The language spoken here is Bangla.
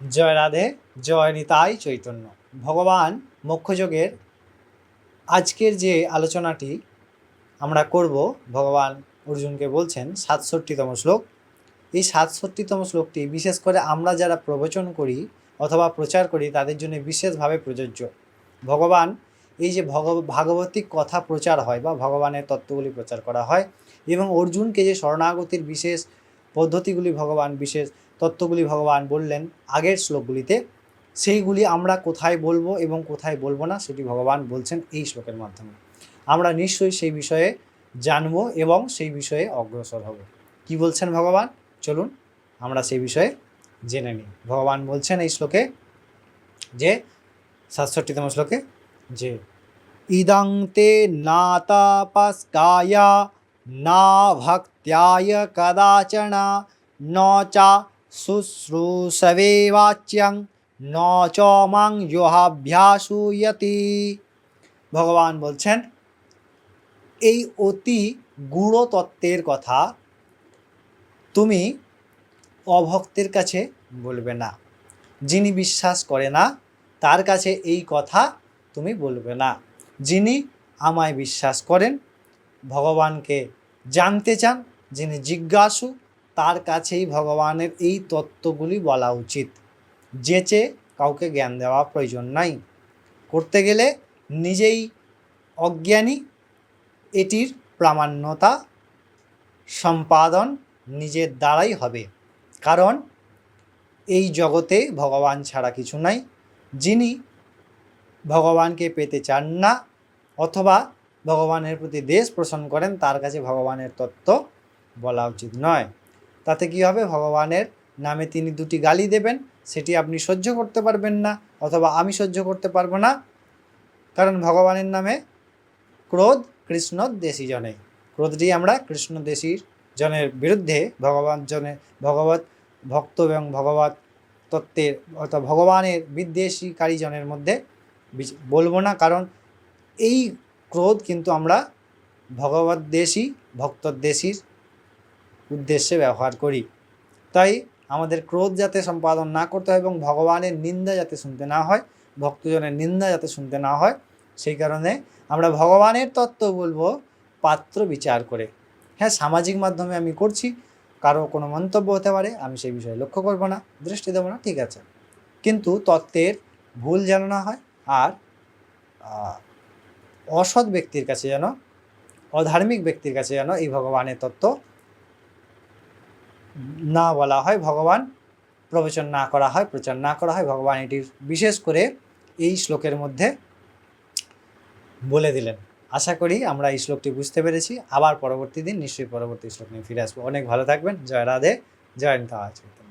জয় রাধে, জয় নিতাই চৈতন্য। ভগবান মোক্ষযোগের আজকের যে আলোচনাটি আমরা করব, ভগবান অর্জুনকে বলছেন সাতষট্টিতম শ্লোক। এই সাতষট্টিতম শ্লোকটি বিশেষ করে আমরা যারা প্রবচন করি অথবা প্রচার করি, তাদের জন্য বিশেষভাবে প্রযোজ্য। ভগবান, এই যে ভগ, ভাগবতিক কথা প্রচার হয় বা ভগবানের তত্ত্বগুলি প্রচার করা হয় এবং অর্জুনকে যে শরণাগতির বিশেষ পদ্ধতিগুলি ভগবান বিশেষ তত্ত্বগুলি ভগবান বললেন, আগের শ্লোকগুলিতে সেইগুলি আমরা কোথায় বলব এবং কোথায় বলব না সেটি ভগবান বলছেন এই শ্লোকের মাধ্যমে। আমরা নিশ্চয়ই সেই বিষয়ে জানব এবং সেই বিষয়ে অগ্রসর হব। কি বলছেন ভগবান? চলুন, আমরা সেই বিষয়ে জেনে নিই। ভগবান বলছেন এই শ্লোকে যে, সাতষট্টিতম শ্লোকে যে, ইদং তে নাতাপস্কায় না ভক্ত্যায় কদাচন ন চা শুশ্রূষবে বাচ্যং ন চ মাং যোহাভ্যাসুয়তি। ভগবান বলছেন, এই অতি গূঢ় তত্ত্বের কথা তুমি অভক্তের কাছে বলবে না। যিনি বিশ্বাস করে না, তার কাছে এই কথা তুমি বলবে না। যিনি আমায় বিশ্বাস করেন, ভগবানকে জানতে চান, যিনি জিজ্ঞাসু তার কাছেই ভগবানের এই তত্ত্বগুলি বলা উচিত। যেচে কাউকে জ্ঞান দেওয়া প্রয়োজন নাই। করতে গেলে নিজেই অজ্ঞানী, এটির প্রামাণ্যতা, সম্পাদন নিজের দ্বারাই হবে। কারণ এই জগতে ভগবান ছাড়া কিছু নাই। যিনি ভগবানকে পেতে চান না, অথবা ভগবানের প্রতি দেশ পোষণ করেন, তার কাছে ভগবানের তত্ত্ব বলা উচিত নয়। তাতে কি হবে? ভগবানের নামে তিনি দুটি গালি দেবেন, সেটি আপনি সহ্য করতে পারবেন না অথবা আমি সহ্য করতে পারব না। কারণ ভগবানের নামে ক্রোধ কৃষ্ণ দেশি জনে ক্রোধটি আমরা কৃষ্ণ দেশির জনের বিরুদ্ধে ভগবান জনে, ভগবত ভক্ত এবং ভগবত তত্ত্বের অর্থাৎ ভগবানের বিদ্বেষীকারী জনের মধ্যে বলব না। কারণ এই ক্রোধ কিন্তু আমরা ভগবত দেশী ভক্তদ্বেষীর উদ্দেশ্যে ব্যবহার করি। তাই আমাদের ক্রোধ যাতে সম্পাদন না করতে হয় এবং ভগবানের নিন্দা যাতে শুনতে না হয়, ভক্তজনের নিন্দা যাতে শুনতে না হয়, সেই কারণে আমরা ভগবানের তত্ত্ব বলব, পাত্র বিচার করে। হ্যাঁ সামাজিক মাধ্যমে আমি করছি, কারও কোনো মন্তব্য হতে পারে, আমি সেই বিষয়ে লক্ষ্য করব না, দৃষ্টি দেবো না, ঠিক আছে। কিন্তু তত্ত্বের ভুল যেন না হয় আর অসৎ ব্যক্তির কাছে যেন, অধার্মিক ব্যক্তির কাছে যেন এই ভগবানের তত্ত্ব না বলা হয়, ভগবান প্রবচন না করা হয়, প্রচার না করা হয়। ভগবান এটির বিশেষ করে এই শ্লোকের মধ্যে বলে দিলেন। আশা করি আমরা এই শ্লোকটি বুঝতে পেরেছি। আবার পরবর্তী দিন নিশ্চয়ই পরবর্তী শ্লোক নিয়ে ফিরে আসব। অনেক ভালো থাকবেন। জয় রাধে জয়ন্ত নিতা